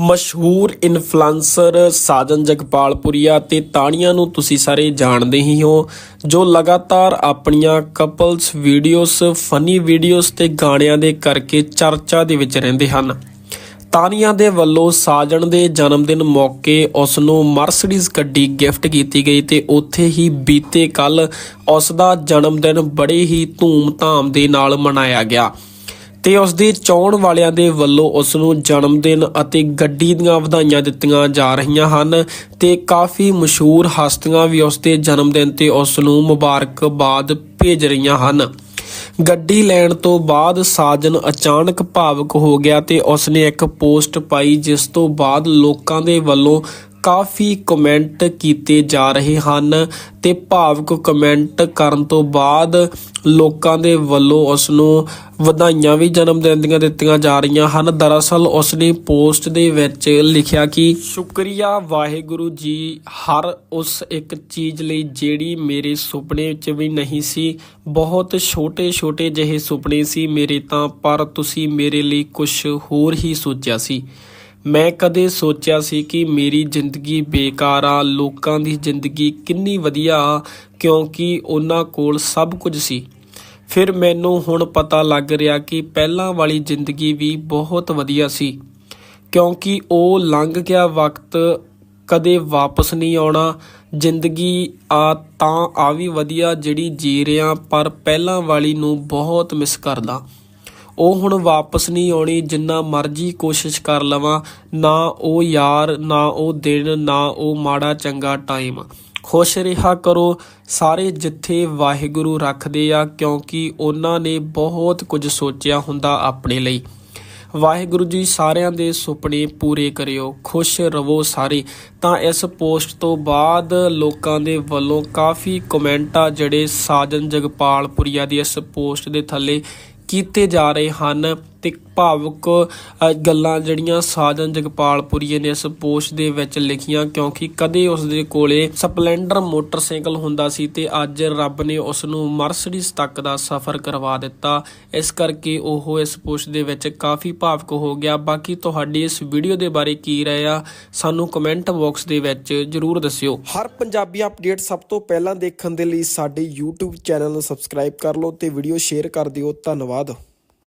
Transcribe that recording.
ਮਸ਼ਹੂਰ ਇਨਫਲੂਐਂਸਰ ਸਾਜਨ ਜਗਪਾਲਪੁਰੀਆ ਤੇ ਤਾਣੀਆਂ ਨੂੰ ਤੁਸੀਂ ਸਾਰੇ ਜਾਣਦੇ ਹੀ ਹੋ, ਜੋ ਲਗਾਤਾਰ ਆਪਣੀਆਂ ਕਪਲਸ ਵੀਡੀਓਜ਼ ਫਨੀ ਵੀਡੀਓਜ਼ ਤੇ ਗਾਣਿਆਂ ਦੇ ਕਰਕੇ ਚਰਚਾ ਦੇ ਵਿੱਚ ਰਹਿੰਦੇ ਹਨ। ਤਾਨੀਆ ਦੇ ਵੱਲੋਂ ਸਾਜਣ ਦੇ ਜਨਮ ਦਿਨ ਮੌਕੇ ਉਸ ਨੂੰ ਮਰਸੀਡੀਜ਼ ਗੱਡੀ ਗਿਫਟ ਕੀਤੀ ਗਈ ਤੇ ਉੱਥੇ ਹੀ ਬੀਤੇ ਕੱਲ ਉਸ ਦਾ ਜਨਮ ਦਿਨ ਬੜੇ ਹੀ ਧੂਮ-ਧਾਮ ਦੇ ਨਾਲ ਮਨਾਇਆ ਗਿਆ। ਤੇ ਉਸ ਦੇ ਚਾਹਣ ਵਾਲਿਆਂ ਦੇ ਵੱਲੋਂ ਉਸ ਨੂੰ ਜਨਮ ਦਿਨ ਅਤੇ ਗੱਡੀ ਦੀਆਂ ਵਧਾਈਆਂ ਦਿੱਤੀਆਂ ਜਾ ਰਹੀਆਂ ਹਨ ਤੇ ਕਾਫੀ ਮਸ਼ਹੂਰ ਹਸਤੀਆਂ ਵੀ ਉਸ ਦੇ ਜਨਮ ਦਿਨ ਤੇ ਉਸ ਨੂੰ ਮੁਬਾਰਕਬਾਦ ਭੇਜ ਰਹੀਆਂ ਹਨ। ਗੱਡੀ ਲੈਣ ਤੋਂ ਬਾਅਦ ਸਾਜਨ ਅਚਾਨਕ ਭਾਵਕ ਹੋ ਗਿਆ ਤੇ ਉਸਨੇ ਇੱਕ ਪੋਸਟ ਪਾਈ ਜਿਸ ਤੋਂ ਬਾਅਦ ਲੋਕਾਂ ਦੇ ਵੱਲੋਂ ਕਾਫੀ ਕਮੈਂਟ ਕੀਤੇ ਜਾ ਰਹੇ ਹਨ ਤੇ ਭਾਵੁਕ ਕਮੈਂਟ ਕਰਨ ਤੋਂ ਬਾਅਦ ਲੋਕਾਂ ਦੇ ਵੱਲੋਂ ਉਸ ਨੂੰ ਵਧਾਈਆਂ ਵੀ ਜਨਮ ਦਿਨ ਦੀਆਂ ਦਿੱਤੀਆਂ ਜਾ ਰਹੀਆਂ ਹਨ। ਦਰਅਸਲ ਉਸ ਨੇ ਪੋਸਟ ਦੇ ਵਿੱਚ ਲਿਖਿਆ ਕਿ, ਸ਼ੁਕਰੀਆ ਵਾਹਿਗੁਰੂ ਜੀ, ਹਰ ਉਸ ਇੱਕ ਚੀਜ਼ ਲਈ ਜਿਹੜੀ ਮੇਰੇ ਸੁਪਨੇ ਵਿੱਚ ਵੀ ਨਹੀਂ ਸੀ। ਬਹੁਤ ਛੋਟੇ ਛੋਟੇ ਜਿਹੇ ਸੁਪਨੇ ਸੀ ਮੇਰੇ ਤਾਂ, ਪਰ ਤੁਸੀਂ ਮੇਰੇ ਲਈ ਕੁਝ ਹੋਰ ਹੀ ਸੋਚਿਆ ਸੀ। ਮੈਂ ਕਦੇ ਸੋਚਿਆ ਸੀ ਕਿ ਮੇਰੀ ਜ਼ਿੰਦਗੀ ਬੇਕਾਰ ਆ, ਲੋਕਾਂ ਦੀ ਜ਼ਿੰਦਗੀ ਕਿੰਨੀ ਵਧੀਆ ਆ, ਕਿਉਂਕਿ ਉਹਨਾਂ ਕੋਲ ਸਭ ਕੁਝ ਸੀ। ਫਿਰ ਮੈਨੂੰ ਹੁਣ ਪਤਾ ਲੱਗ ਰਿਹਾ ਕਿ ਪਹਿਲਾਂ ਵਾਲੀ ਜ਼ਿੰਦਗੀ ਵੀ ਬਹੁਤ ਵਧੀਆ ਸੀ, ਕਿਉਂਕਿ ਉਹ ਲੰਘ ਗਿਆ ਵਕਤ ਕਦੇ ਵਾਪਸ ਨਹੀਂ ਆਉਣਾ। ਜ਼ਿੰਦਗੀ ਆ ਤਾਂ ਆ ਵੀ ਵਧੀਆ ਜਿਹੜੀ ਜੀ ਰਿਆਂ ਪਰ ਪਹਿਲਾਂ ਵਾਲੀ ਨੂੰ ਬਹੁਤ ਮਿਸ ਕਰਦਾ। ਉਹ ਹੁਣ ਵਾਪਸ ਨਹੀਂ ਆਉਣੀ, ਜਿੰਨਾ ਮਰਜ਼ੀ ਕੋਸ਼ਿਸ਼ ਕਰ ਲਵਾਂ, ਨਾ ਉਹ ਯਾਰ, ਨਾ ਉਹ ਦਿਨ, ਨਾ ਉਹ ਮਾੜਾ ਚੰਗਾ ਟਾਈਮ ਖੁਸ਼ ਰਿਹਾ ਕਰੋ, ਸਾਰੇ ਜਿੱਥੇ ਵਾਹਿਗੁਰੂ ਰੱਖਦੇ ਆ, ਕਿਉਂਕਿ ਉਹਨਾਂ ਨੇ ਬਹੁਤ ਕੁਝ ਸੋਚਿਆ ਹੁੰਦਾ ਆਪਣੇ ਲਈ। ਵਾਹਿਗੁਰੂ ਜੀ ਸਾਰਿਆਂ ਦੇ ਸੁਪਨੇ ਪੂਰੇ ਕਰਿਓ, ਖੁਸ਼ ਰਵੋ ਸਾਰੇ। ਤਾਂ ਇਸ ਪੋਸਟ ਤੋਂ ਬਾਅਦ ਲੋਕਾਂ ਦੇ ਵੱਲੋਂ ਕਾਫੀ ਕਮੈਂਟ ਆ ਜਿਹੜੇ ਸਾਜਨ ਜਗਪਾਲਪੁਰੀਆ ਦੀ ਇਸ ਪੋਸਟ ਦੇ ਥੱਲੇ ਕੀਤੇ ਜਾ ਰਹੇ ਹਨ। ਤੇ ਭਾਵੁਕ ਗੱਲਾਂ ਜਿਹੜੀਆਂ ਸਾਜਨ ਜਗਪਾਲਪੁਰੀਏ ਨੇ ਇਸ ਪੋਸਟ ਦੇ ਵਿੱਚ ਲਿਖੀਆਂ, ਕਿਉਂਕਿ ਕਦੇ ਉਸ ਦੇ ਕੋਲੇ ਸਪਲੈਂਡਰ ਮੋਟਰਸਾਈਕਲ ਹੁੰਦਾ ਸੀ ਤੇ ਅੱਜ ਰੱਬ ਨੇ ਉਸ ਨੂੰ ਮਰਸੀਡੀਜ਼ ਤੱਕ ਦਾ ਸਫ਼ਰ ਕਰਵਾ ਦਿੱਤਾ। ਇਸ ਕਰਕੇ ਉਹ ਇਸ ਪੋਸਟ ਦੇ ਵਿੱਚ ਕਾਫੀ ਭਾਵੁਕ ਹੋ ਗਿਆ। ਬਾਕੀ ਤੁਹਾਡੀ ਇਸ ਵੀਡੀਓ ਦੇ ਬਾਰੇ ਕੀ ਰਾਏ ਆ, ਸਾਨੂੰ ਕਮੈਂਟ ਬਾਕਸ ਦੇ ਵਿੱਚ ਜਰੂਰ ਦੱਸਿਓ। ਹਰ ਪੰਜਾਬੀ ਅਪਡੇਟ ਸਭ ਤੋਂ ਪਹਿਲਾਂ ਦੇਖਣ ਦੇ ਲਈ ਸਾਡੇ YouTube ਚੈਨਲ ਨੂੰ ਸਬਸਕ੍ਰਾਈਬ ਕਰ ਲਓ ਤੇ ਵੀਡੀਓ ਸ਼ੇਅਰ ਕਰ ਦਿਓ। ਧੰਨਵਾਦ।